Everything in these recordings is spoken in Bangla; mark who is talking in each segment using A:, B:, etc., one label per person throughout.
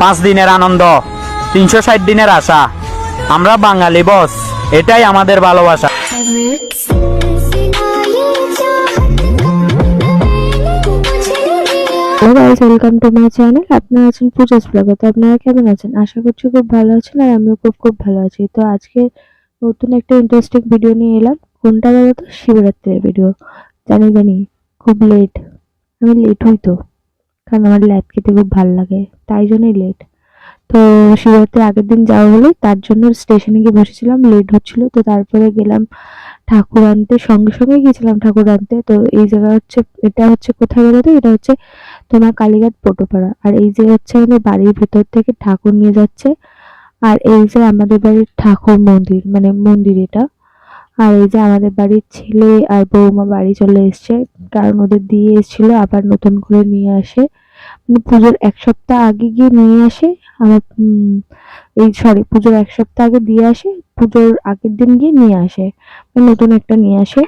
A: পাঁচ দিনের আনন্দ, তিনশো ষাট দিনের আশা। আমরা বাঙালি, বস। এটাই আমাদের ভালোবাসা।
B: Hello guys welcome to my channel আপনারা আছেন পূজাস ব্লগে তো আপনারা কেমন আছেন? আশা করছি খুব ভালো আছেন আর আমিও খুব খুব ভালো আছি। তো আজকে নতুন একটা ইন্টারেস্টিং ভিডিও নিয়ে এলাম। কোনটা বলো তো? শিবরাত্রির ভিডিও জানি জানি, খুব লেট আমি লেট হই তো। কারণ আমার ল্যাব খেতে খুব ভালো লাগে, তাই জন্যই লেট তো শিবরাত্রির আগের দিন যাওয়া হলো, তার জন্য স্টেশনে গিয়ে বসেছিলাম লেট হচ্ছিল, তো তারপরে গেলাম ঠাকুর আনতে, সঙ্গে সঙ্গে গিয়েছিলাম ঠাকুর আনতে, তো এই জায়গা হচ্ছে, এটা হচ্ছে কোথায় বলো তো? এটা হচ্ছে তোমার কালীঘাট পটোপাড়া, আর এই যে হচ্ছে আমাদের বাড়ির ভেতর থেকে ঠাকুর নিয়ে যাচ্ছে, আর এই যে আমাদের বাড়ির ঠাকুর মন্দির মানে মন্দির এটা আর এই যে আমাদের বাড়ির ছেলে আর বৌমা বাড়ি চলে এসছে, কারণ ওদের দিয়ে এসেছিল, আবার নতুন করে নিয়ে আসে। পুজোর এক সপ্তাহ আগে গিয়ে নিয়ে আসে আমার এই সরি পুজোর এক সপ্তাহ আগে দিয়ে আসে, পুজোর আগের দিন গিয়ে নিয়ে আসে নতুন একটা নিয়ে আসে।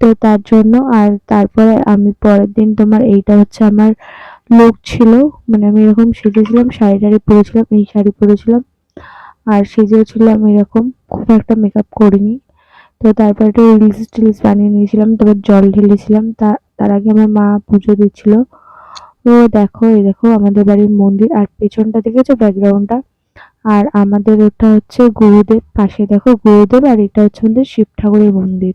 B: তো তার জন্য, আর তারপরে আমি পরের দিন তোমার এইটা হচ্ছে আমার লোক ছিল মানে আমি এরকম সেজেছিলাম, শাড়ি টাড়ি পরেছিলাম, এই শাড়ি পরেছিলাম। আর সেজেও ছিলাম এরকম, খুব একটা মেকআপ করিনি। তো তারপর একটু রিলস টিলস বানিয়ে নিয়েছিলাম, তারপর জল ঢেলেছিলাম, তা, তার আগে আমার মা পুজো দিচ্ছিল। ও দেখো, এই দেখো, আমাদের বাড়ির মন্দির, আর পেছনটা দেখেছ ব্যাকগ্রাউন্ডটা আর আমাদের ওটা হচ্ছে গুরুদেব, পাশে দেখো গুরুদেব, আর এটা হচ্ছে আমাদের শিব ঠাকুরের মন্দির।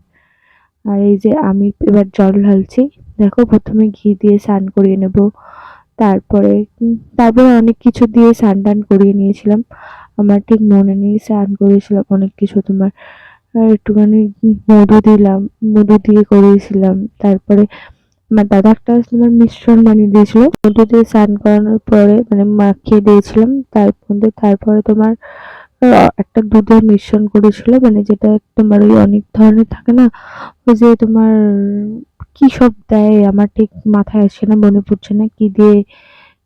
B: আর এই যে আমি এবার জল ঢালছি, দেখো প্রথমে ঘি দিয়ে স্নান করিয়ে নেব, তারপরে তারপরে অনেক কিছু দিয়ে স্নান টান করিয়ে নিয়েছিলাম। আমার ঠিক মনে নেই, স্নান করিয়েছিলাম অনেক কিছু তোমার। আর একটুখানি মধু দিলাম, মধু দিয়ে করিয়েছিলাম তারপরে আমার দাদা একটা তোমার মিশ্রণ বানিয়ে দিয়েছিল। মধু দিয়ে স্নান করানোর পরে মানে মাখিয়ে দিয়েছিলাম। তার মধ্যে তারপরে তোমার একটা দুধের মিশ্রণ করেছিল। মানে যেটা তোমার ওই অনেক ধরনের থাকে না, ওই যে তোমার কি সব দেয় আমার ঠিক মাথায় আসছে না, মনে পড়ছে না কি দিয়ে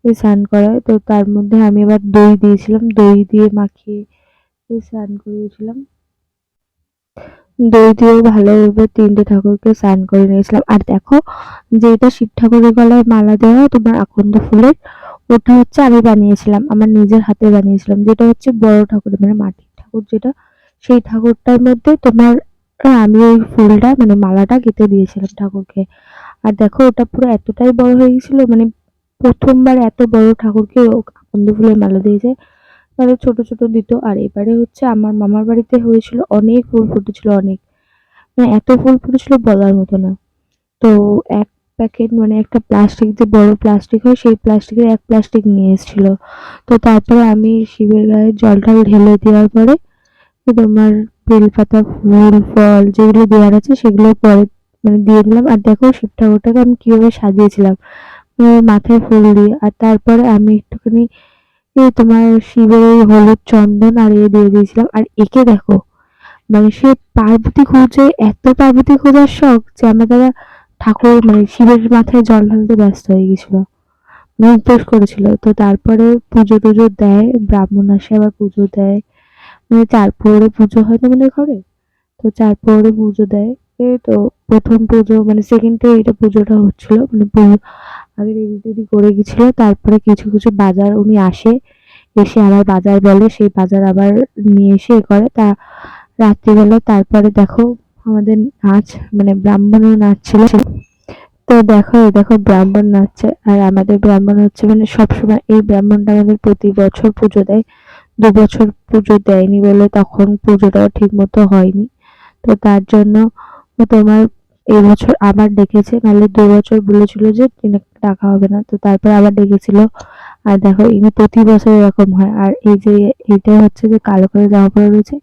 B: স্নান করায়। তো তার মধ্যে আমি আবার দই দিয়েছিলাম। দই দিয়ে মাখিয়ে স্নান করিয়েছিলাম। দই দিয়ে ভালোভাবে তিনটে ঠাকুরকে স্নান করে নিয়েছিলাম। আর দেখো যেটা শিব ঠাকুরের গলায় মালা দেওয়া, তোমার আকন্দ ফুলের, ওটা হচ্ছে আমি বানিয়েছিলাম। আমার নিজের হাতে বানিয়েছিলাম। যেটা হচ্ছে বড় ঠাকুর মানে মাটির ঠাকুর যেটা, সেই ঠাকুরটার মধ্যে তোমার আমি ওই ফুলটা মানে মালাটা গেঁথে দিয়েছিলাম ঠাকুরকে। আর দেখো, ওটা পুরো এতটাই বড় হয়ে গেছিল মানে প্রথমবার এত বড় ঠাকুরকে আকন্দ ফুলের মালা দিয়েছে। তাহলে ছোট ছোট দিত। আর এবারে হচ্ছে আমার মামার বাড়িতে হয়েছিল অনেক ফুল ফুটেছিল, অনেক। মানে এত ফুল ফুটেছিল বলার মতো না। তো এক প্যাকেট মানে একটা প্লাস্টিক যে বড় প্লাস্টিক হয়, সেই প্লাস্টিকের এক প্লাস্টিক নিয়ে এসেছিল। তো তারপরে আমি শিবের গায়ে জল টল ঢেলে দেওয়ার পরে তোমার বেলপাতা ফুল, ফল যেগুলো দেওয়ার আছে সেগুলো পরে মানে দিয়ে দিলাম। আর দেখো শিব ঠাকুরটাকে আমি কীভাবে সাজিয়েছিলাম। মানে মাথায় ফুল দিয়ে। আর তারপরে আমি একটুখানি এই তোমার শিবের ওই হলুদ চন্দন আর এ দিয়ে দিয়েছিলাম। আর একে দেখো মানে সে পার্বতী খুঁজে, এত পার্বতী খোঁজার শখ যে আমার দাদা ঠাকুর মানে শিবের মাথায় জল ঢালতে ব্যস্ত হয়ে গেছিল। মানে উপোস করেছিল। তো তারপরে পুজো টুজো দেয়, ব্রাহ্মণ আসে আবার পুজো দেয়। মানে চার প্রহরে পুজো হয় না আমাদের ঘরে? তো চার প্রহরে পুজো দেয়। তো প্রথম পুজো মানে সেকেন্ড ডে এটা পুজোটা হচ্ছিল। মানে আগে রেডি টেডি করে গেছিল। তারপরে কিছু কিছু বাজার উনি আসে, এসে আবার বাজার বলে, সেই বাজার আবার নিয়ে এসে এ করে। তা রাত্রিবেলা তারপরে দেখো আমাদের নাচ মানে ব্রাহ্মণের নাচ ছিল। তো দেখো, এই দেখো ব্রাহ্মণ নাচছে। আর আমাদের ব্রাহ্মণ হচ্ছে মানে সবসময়, এই ব্রাহ্মণটা আমাদের প্রতি বছর পুজো দেয়। দু বছর পুজো দেয়নি বলে তখন পুজোটাও ঠিক মতো হয়নি। তো তার জন্য তোমার এই বছর আবার ডেকেছে, নাহলে দু বছর বলেছিল যে ডাকা হবে না। তো তারপর আবার ডেকেছিল। আর দেখো ইনি প্রতি বছর এরকম হয়। আর এই যে এটা হচ্ছে যে কালো কালো জামা পরে রয়েছে,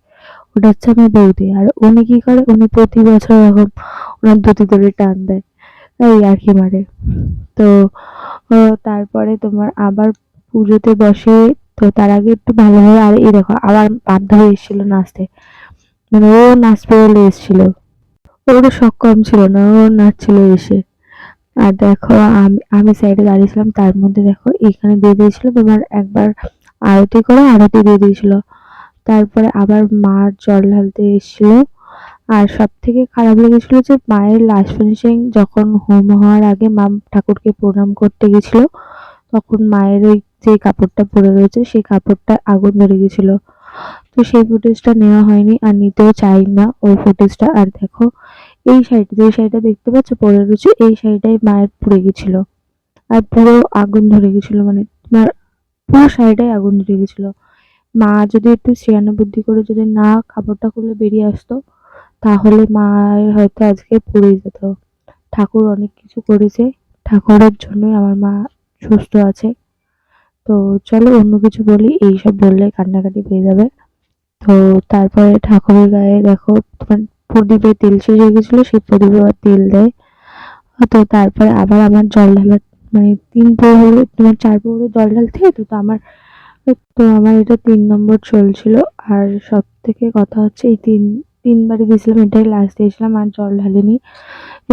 B: ওটা হচ্ছে আমার বৌদি। আর উনি কি করে? উনি প্রতি বছর এরকম ওনার ধুতি ধরে টান দেয়। এই আর কি মারে। তো তারপরে তোমার আবার পুজোতে বসে, তো তার আগে একটু ভালোভাবে, আর এই দেখো, আবার বান্ধবী এসেছিল নাচতে। মানে ও নাচবে বলে এসেছিল। ওর শখ কম ছিল না, ও নাচছিল এসে আর দেখো, আমি আমি সাইডে দাঁড়িয়েছিলাম, তার মধ্যে দেখো, এখানে দিয়ে দিয়েছিল তোমার একবার আরতি করে, আরতি দিয়ে দিয়েছিল। তারপরে আবার মা জল ঢালতে এসেছিল। আর সব থেকে খারাপ লেগেছিল যে, মায়ের লাস্ট ফিনিশিং যখন হোম হওয়ার আগে মা ঠাকুরকে প্রণাম করতে গেছিল, তখন মায়ের ওই যে কাপড়টা পরে রয়েছে, সেই কাপড়টা আগুন ধরে গেছিল। তো সেই ফুটেজটা নেওয়া হয়নি আর নিতেও চাই না ওই ফুটেজটা আর দেখো, এই শাড়িটা যে শাড়িটা দেখতে পাচ্ছ পরে রয়েছে, এই শাড়িটাই মায়ের পুড়ে গেছিল। আর পুরো আগুন ধরে গেছিল মানে তোমার পুরো শাড়িটাই আগুন ধরে গেছিল। মা যদি একটু শিয়ানা বুদ্ধি করে যদি না কাপড়টা খুলে বেরিয়ে আসতো, তাহলে মায়ের হয়তো আজকে পুড়ে যেত। ঠাকুর অনেক কিছু করেছে। ঠাকুরের জন্যই আমার মা সুস্থ আছে। তো চলো অন্য কিছু বলি, এইসব বললে কান্নাকাটি পেয়ে যাবে। তো তারপরে ঠাকুরের গায়ে দেখো, তোমার প্রদীপে তেল শেষ হয়ে গেছিল, সেই প্রদীপে আবার তেল দেয়। তো তারপরে আবার আমার জল ঢালার মানে তিন প্রহরে তোমার চার প্রহরে জল ঢালতে, তো আমার তো আমার এটা তিন নম্বর চলছিল। আর সব থেকে কথা হচ্ছে, এই তিন, তিনবারই দিয়েছিলাম, এটাই লাস্ট দিয়েছিলাম, আর জল ঢালিনি।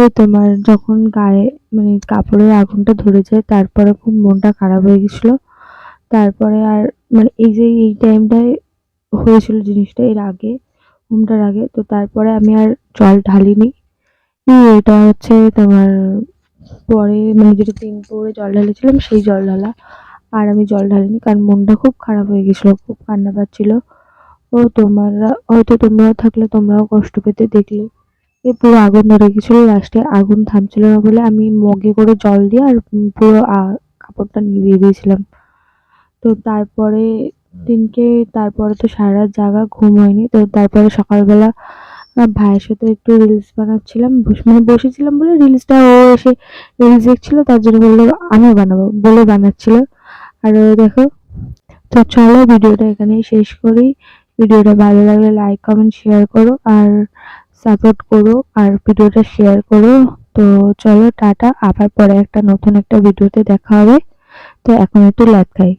B: এই তোমার যখন গায়ে মানে কাপড়ের আগুনটা ধরে যায় তারপরে খুব মনটা খারাপ হয়ে গেছিল। তারপরে আর মানে এই যে এই টাইমটায় হয়েছিল জিনিসটা, এর আগে, ঘুমটার আগে, তো তারপরে আমি আর জল ঢালিনি। এটা হচ্ছে তোমার পরে মানে যেটা তিন পরে জল ঢালেছিলাম, সেই জল ঢালা। আর আমি জল ঢালিনি, কারণ মনটা খুব খারাপ হয়ে গেছিল, খুব কান্না পাচ্ছিল। ও তোমরা, হয়তো তোমরাও থাকলে, তোমরাও কষ্ট পেতে দেখলে। এ পুরো আগুন ধরে গেছিল, লাস্টে আগুন থামছিল না বলে আমি মগে করে জল দিয়ে আর পুরো কাপড়টা নিভিয়ে দিয়েছিলাম। তো তারপরে দিনকে তারপরে তো সারা রাত জাগা ঘুম হয়নি। তো তারপরে সকালবেলা ভাইয়ের সাথে একটু রিলস বানাচ্ছিলাম। মানে বসেছিলাম বলে রিলসটা ও এসে রিলস দেখছিলো, তার জন্য বলল আমিও বানাবো বলে বানাচ্ছিল। আর দেখো, তো চলো ভিডিওটা এখানেই শেষ করি। ভিডিওটা ভালো লাগলে লাইক কমেন্ট শেয়ার করো আর সাপোর্ট করো আর ভিডিওটা শেয়ার করো। তো চলো টাটা, আবার পরে একটা নতুন একটা ভিডিওতে দেখা হবে। তো এখন একটু লাত খাই।